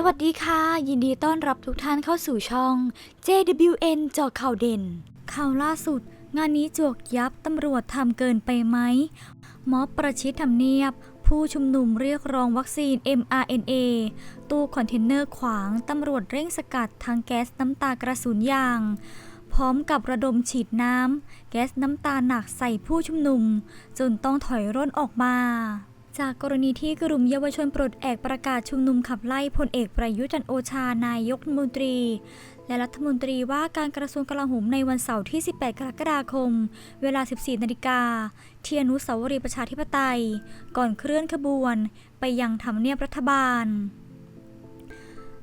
สวัสดีค่ะ ยินดีต้อนรับทุกท่านเข้าสู่ช่อง JWN จาะข่าวเด่น ข่าวล่าสุด งานนี้จวกยับตำรวจทำเกินไปไหมม็อบประชิดทำเนียบ ผู้ชุมนุมเรียกร้องวัคซีน mRNA ตู้คอนเทนเนอร์ขวางตำรวจเร่งสกัดทางแก๊สน้ำตากระสุนยาง พร้อมกับระดมฉีดน้ำแก๊สน้ำตาหนักใส่ผู้ชุมนุม จนต้องถอยร่นออกมา จากกรณีที่กลุ่มเยาวชนปลดแอกประกาศชุมนุมขับไล่พลเอกประยุทธ์จันโอชานายกมนตรี และรัฐมนตรีว่าการกระทรวงกลาโหมในวันเสาร์ที่ 18 กรกฎาคม เวลา 14 นาฬิกาที่อนุสาวรีย์ประชาธิปไตย ก่อนเคลื่อนขบวน ไปยังทำเนียบรัฐบาล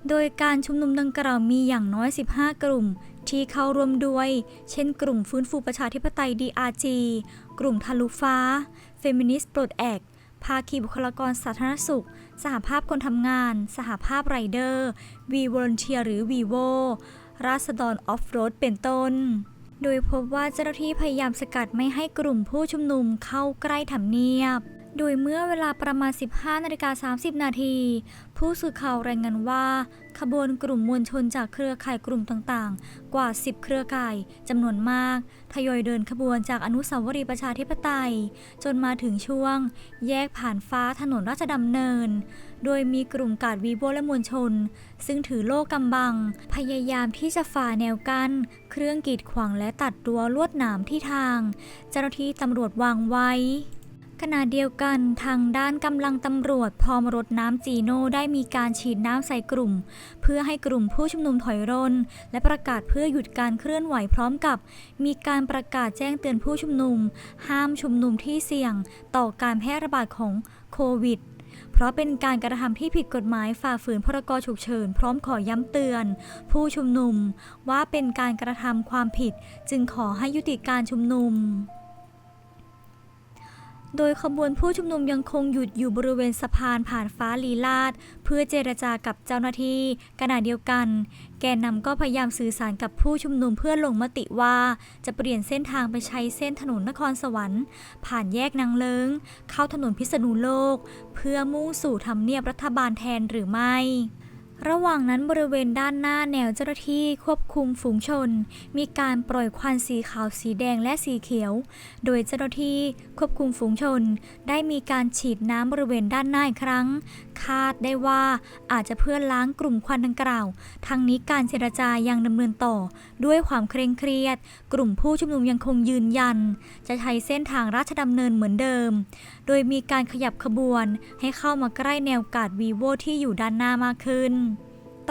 โดยการชุมนุมดังกล่าวมีอย่างน้อย 15 กลุ่มที่เข้าร่วมด้วย เช่นกลุ่มฟื้นฟูประชาธิปไตย DRG กลุ่มทะลุฟ้า เฟมินิสต์ปลดแอก ภาคีบุคลากรสาธารณสุข สหภาพคนทำงาน สหภาพไรเดอร์วีวอลเทียหรือวีโวราษฎรออฟโรดเป็นต้น โดยพบว่าเจ้าหน้าที่พยายามสกัดไม่ให้กลุ่มผู้ชุมนุมเข้าใกล้ทำเนียบ โดยเมื่อเวลาประมาณ 15นาฬิกา30 นาที ผู้สื่อข่าวรายงานว่า ขบวนกลุ่มมวลชนจากเครือข่ายกลุ่มต่างๆ กว่า 10 เครือข่ายจำนวนมาก ทยอยเดินขบวนจากอนุสาวรีย์ประชาธิปไตย จนมาถึงช่วง แยกผ่านฟ้าถนนราชดำเนิน โดยมีกลุ่มกาดวีโวและมวลชน ซึ่งถือโล่กำบัง พยายามที่จะฝ่าแนวกัน้น เครื่องกีดขวางและตัดรั้วลวดหนามที่ทาง เจ้าหน้าที่ตำรวจวางไว้ ขณะเดียวกันทางด้านกำลังตำรวจพร้อมรถน้ำจีโน่ได้มีการฉีดน้ำใส่กลุ่ม เพื่อให้กลุ่มผู้ชุมนุมถอยร่น และประกาศเพื่อหยุดการเคลื่อนไหวพร้อมกับ มีการประกาศแจ้งเตือนผู้ชุมนุม ห้ามชุมนุมที่เสี่ยง ต่อการแพร่ระบาดของโควิดเพราะเป็นการกระทำที่ผิดกฎหมายฝ่าฝืนพรกฉุกเฉิน พร้อมขอย้ำเตือน ผู้ชุมนุม ว่าเป็นการกระทำความผิด จึงขอให้ยุติการชุมนุม โดยขบวนผู้ชุมนุมยังคงหยุดอยู่บริเวณสะพานผ่านฟ้าลีลาด เพื่อเจรจากับเจ้าหน้าที่ขณะเดียวกัน แกนนำก็พยายามสื่อสารกับผู้ชุมนุมเพื่อลงมติว่า จะเปลี่ยนเส้นทางไปใช้เส้นถนนนครสวรรค์ ผ่านแยกนางเลิง เข้าถนนพิษณุโลก เพื่อมุ่งสู่ทำเนียบรัฐบาลแทนหรือไม่ ระหว่างนั้นบริเวณด้านหน้าแนวเจ้าหน้าที่ควบคุมฝูงชน มีการปล่อยควันสีขาวสีแดงและสีเขียว โดยเจ้าหน้าที่ควบคุมฝูงชน ได้มีการฉีดน้ำบริเวณด้านหน้าอีกครั้ง คาดได้ว่าอาจจะเพื่อล้างกลุ่มควันดังกล่าวทั้งนี้การเจรจายังดำเนินต่อ ด้วยความเคร่งเครียด กลุ่มผู้ชุมนุมยังคงยืนยัน จะใช้เส้นทางราชดำเนินเหมือนเดิม โดยมีการขยับขบวนให้เข้ามาใกล้แนวกาดวีโวที่อยู่ด้านหน้ามากขึ้น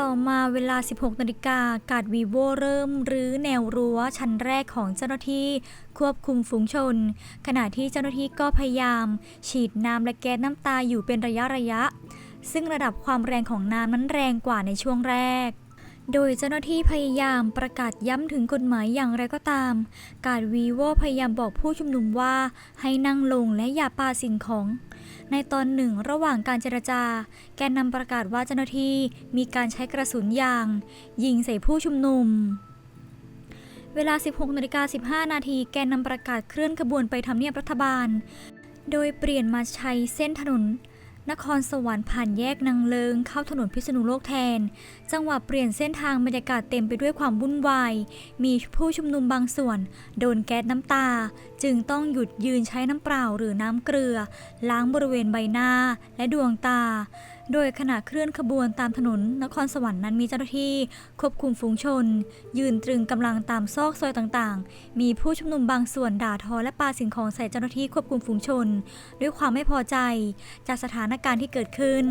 ต่อมาเวลา 16 นาฬิกากาดวีโวเริ่มรื้อแนวรั้วชั้นแรกของเจ้าหน้าที่ควบคุมฝูงชน ขณะที่เจ้าหน้าที่ก็พยายาม ฉีดน้ำและแก๊สน้ำตาอยู่เป็นระยะระยะ ซึ่งระดับความแรงของน้ำนั้นแรงกว่าในช่วงแรก โดยเจ้าหน้าที่พยายามประกาศย้ำถึงกฎหมายอย่างไรก็ตาม กาดวีโวพยายามบอกผู้ชุมนุมว่าให้นั่งลงและอย่าปาสิ่งของ ในตอนหนึ่งระหว่างการเจรจา แกนนำประกาศว่าเจ้าหน้าที่มีการใช้กระสุนยาง ยิงใส่ผู้ชุมนุมเวลา 16นาฬิกา15 นาที แกนนำประกาศเคลื่อนขบวนไปทำเนียบรัฐบาล โดยเปลี่ยนมาใช้เส้นถนน นครสวรรค์ผ่านแยกนางเลิงเข้าถนนพิษณุโลกแทน จังหวะเปลี่ยนเส้นทางบรรยากาศเต็มไปด้วยความวุ่นวาย มีผู้ชุมนุมบางส่วน โดนแก๊สน้ำตา จึงต้องหยุดยืนใช้น้ำเปล่าหรือน้ำเกลือ ล้างบริเวณใบหน้าและดวงตา โดยขณะเคลื่อนขบวนตามถนนนครสวรรค์นั้นมีเจ้าหน้าที่ควบคุมฝูงชน ยืนตรึงกำลังตามซอกซอยต่างๆ มีผู้ชุมนุมบางส่วนด่าทอและปาสิ่งของใส่เจ้าหน้าที่ควบคุมฝูงชน ด้วยความไม่พอใจจากสถานการณ์ที่เกิดขึ้น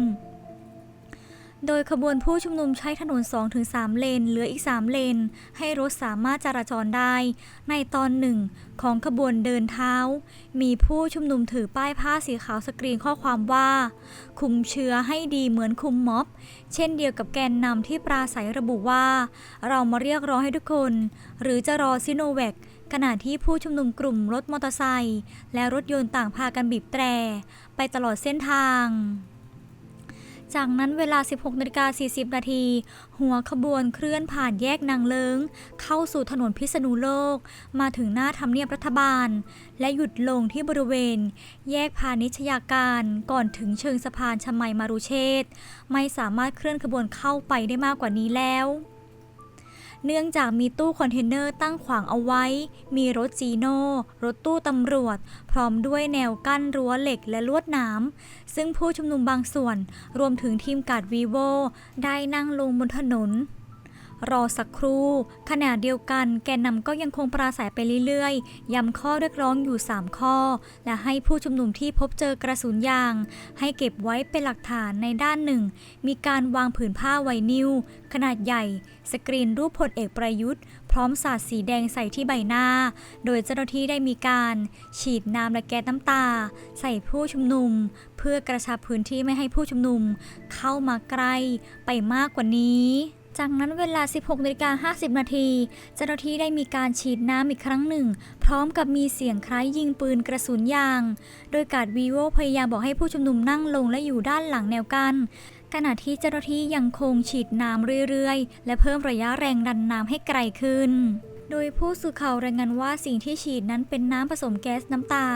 โดยขบวนผู้ชุมนุมใช้ถนน 2-3 เลน เหลืออีก 3 เลน ให้รถสามารถจราจรได้ ในตอนหนึ่งของขบวนเดินเท้า มีผู้ชุมนุมถือป้ายผ้าสีขาวสกรีนข้อความว่า คุมเชื้อให้ดีเหมือนคุมม็อบ เช่นเดียวกับแกนนำที่ปราศัยระบุว่า เรามาเรียกร้องให้ทุกคน หรือจะรอซิโนแวคขณะที่ผู้ชุมนุมกลุ่มรถมอเตอร์ไซค์และรถยนต์ต่างพากันบีบแตร ไปตลอดเส้นทาง จากนั้นเวลา 16นาฬิกา40 นาที หัวขบวนเคลื่อนผ่านแยกนางเลิง เข้าสู่ถนนพิษณุโลก มาถึงหน้าทำเนียบรัฐบาล และหยุดลงที่บริเวณ แยกพาณิชยาการก่อนถึงเชิงสะพานชมัยมารุเชษฐ์ไม่สามารถเคลื่อนขบวนเข้าไปได้มากกว่านี้แล้ว เนื่องจากมีตู้คอนเทนเนอร์ตั้งขวางเอาไว้ มีรถจีโน่ รถตู้ตำรวจ พร้อมด้วยแนวกั้นรั้วเหล็กและลวดหนามซึ่งผู้ชุมนุมบางส่วน รวมถึงทีมกาดวีโวได้นั่งลงบนถนน รอสักครู่ ขณะเดียวกันแกนนำก็ยังคงปราศัยไปเรื่อยๆ ย้ำข้อเรียกร้องอยู่ 3 ข้อ และให้ผู้ชุมนุมที่พบเจอกระสุนยาง ให้เก็บไว้เป็นหลักฐานในด้านหนึ่ง มีการวางผืนผ้าไวนิลขนาดใหญ่ สกรีนรูปพลเอกประยุทธ์ พร้อมสาดสีแดงใส่ที่ใบหน้า โดยเจ้าหน้าที่ได้มีการฉีดน้ำและแก๊สน้ำตา ใส่ผู้ชุมนุม เพื่อกระชับพื้นที่ไม่ให้ผู้ชุมนุม เข้ามาใกล้ไปมากกว่านี้ จากนั้นเวลา 16นาฬิกา50 นาที เจ้าหน้าที่ได้มีการฉีดน้ำอีกครั้งหนึ่ง พร้อมกับมีเสียงคล้ายยิงปืนกระสุนยาง โดยการดวีโวพยายามบอกให้ผู้ชุมนุมนั่งลงและอยู่ด้านหลังแนวกันขณะที่เจ้าหน้าที่ยังคงฉีดน้ำเรื่อยๆ และเพิ่มระยะแรงดันน้ำให้ไกลขึ้น โดยผู้สื่อข่าวรายงานว่าสิ่งที่ฉีดนั้นเป็นน้ำผสมแก๊สน้ำตา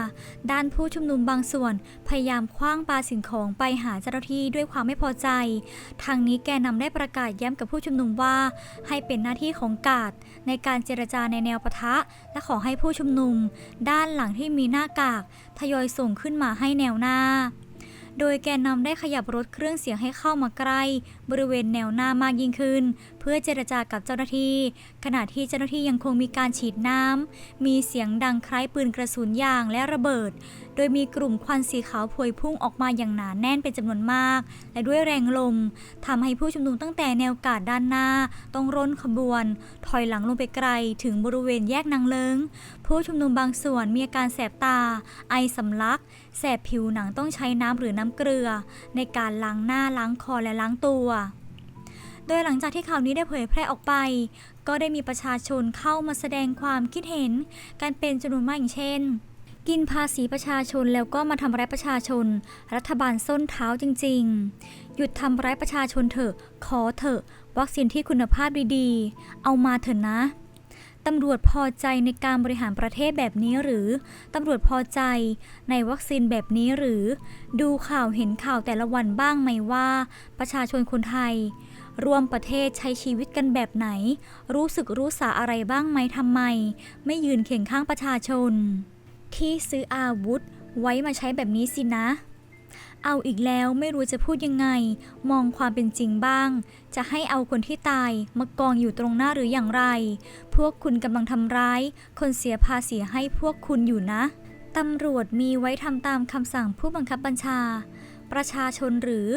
ด้านผู้ชุมนุมบางส่วน พยายามคว้างปาสิ่งของไปหาเจ้าหน้าที่ด้วยความไม่พอใจ ทางนี้แกนนำได้ประกาศย้ำกับผู้ชุมนุมว่า ให้เป็นหน้าที่ของกาดในการเจรจาในแนวปะทะ และขอให้ผู้ชุมนุม ด้านหลังที่มีหน้ากากทยอยส่งขึ้นมาให้แนวหน้า โดยแกนนำได้ขยับรถเครื่องเสียงให้เข้ามาใกล้ บริเวณแนวหน้ามากยิ่งขึ้น เพื่อเจรจากับเจ้าหน้าที่ ขณะที่เจ้าหน้าที่ยังคงมีการฉีดน้ำ มีเสียงดังคล้ายปืนกระสุนยางและระเบิด โดยมีกลุ่มควันสีขาวพวยพุ่งออกมาอย่างหนาแน่นเป็นจำนวนมาก และด้วยแรงลมทำให้ผู้ชุมนุมตั้งแต่แนวกาดด้านหน้า ต้องร่นขบวน ถอยหลังลงไปไกลถึงบริเวณแยกนางเลิงผู้ชุมนุมบางส่วนมีอาการแสบตา ไอสำลัก แสบผิวหนังต้องใช้น้ำหรือน้ำเกลือ ในการล้างหน้าล้างคอและล้างตัว โดยหลังจากที่ข่าวนี้ได้เผยแพร่ออกไป ก็ได้มีประชาชนเข้ามาแสดงความคิดเห็นกันเป็นจำนวนมากอย่างเช่น กินภาษีประชาชนแล้วก็มาทำร้ายประชาชน รัฐบาลส้นเท้าจริง ๆ หยุดทำร้ายประชาชนเถอะ ขอเถอะ วัคซีนที่คุณภาพดีๆ เอามาเถอะนะ ตำรวจพอใจในการบริหารประเทศแบบนี้หรือ ตำรวจพอใจในวัคซีนแบบนี้หรือ ดูข่าวเห็นข่าวแต่ละวันบ้างไหมว่า ประชาชนคนไทยรวมประเทศใช้ชีวิตกันแบบไหน รู้สึกรู้สาอะไรบ้างไหมทำไม ไม่ยืนเคียงข้างประชาชน ที่ซื้ออาวุธไว้มาใช้แบบนี้สินะ เอาอีกแล้วไม่รู้จะพูดยังไง มองความเป็นจริงบ้าง จะให้เอาคนที่ตายมากองอยู่ตรงหน้าหรืออย่างไร พวกคุณกำลังทำร้าย คนเสียภาษีให้พวกคุณอยู่นะตำรวจมีไว้ทำตามคำสั่งผู้บังคับบัญชา ประชาชนหรือ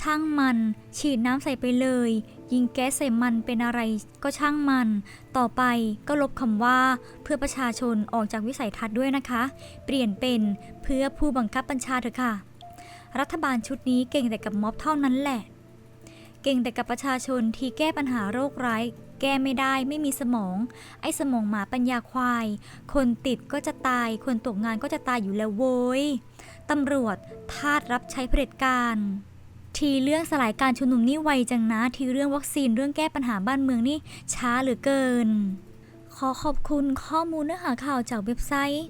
ช่างมัน ฉีดน้ำใส่ไปเลย ยิงแก๊สใส่มันเป็นอะไรก็ช่างมัน ต่อไปก็ลบคำว่า เพื่อประชาชนออกจากวิสัยทัศน์ด้วยนะคะ เปลี่ยนเป็นเพื่อผู้บังคับบัญชาเถอะค่ะ รัฐบาลชุดนี้เก่งแต่กับม็อบเท่านั้นแหละ เก่งแต่กับประชาชนที่แก้ปัญหาโรคร้าย แก้ไม่ได้ไม่มีสมอง ไอ้สมองหมาปัญญาควาย คนติดก็จะตาย คนตกงานก็จะตายอยู่แล้วโว้ยตำรวจทาสรับใช้เผด็จการทีเรื่องสลายการชุมนุมนี่ไวจังนะ ทีเรื่องวัคซีนเรื่องแก้ปัญหาบ้านเมืองนี่ช้าเหลือเกิน ขอขอบคุณข้อมูลเนื้อหาข่าวจากเว็บไซต์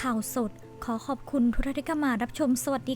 ข่าวสด ขอขอบคุณทุกท่านที่เข้ามารับชมสวัสดี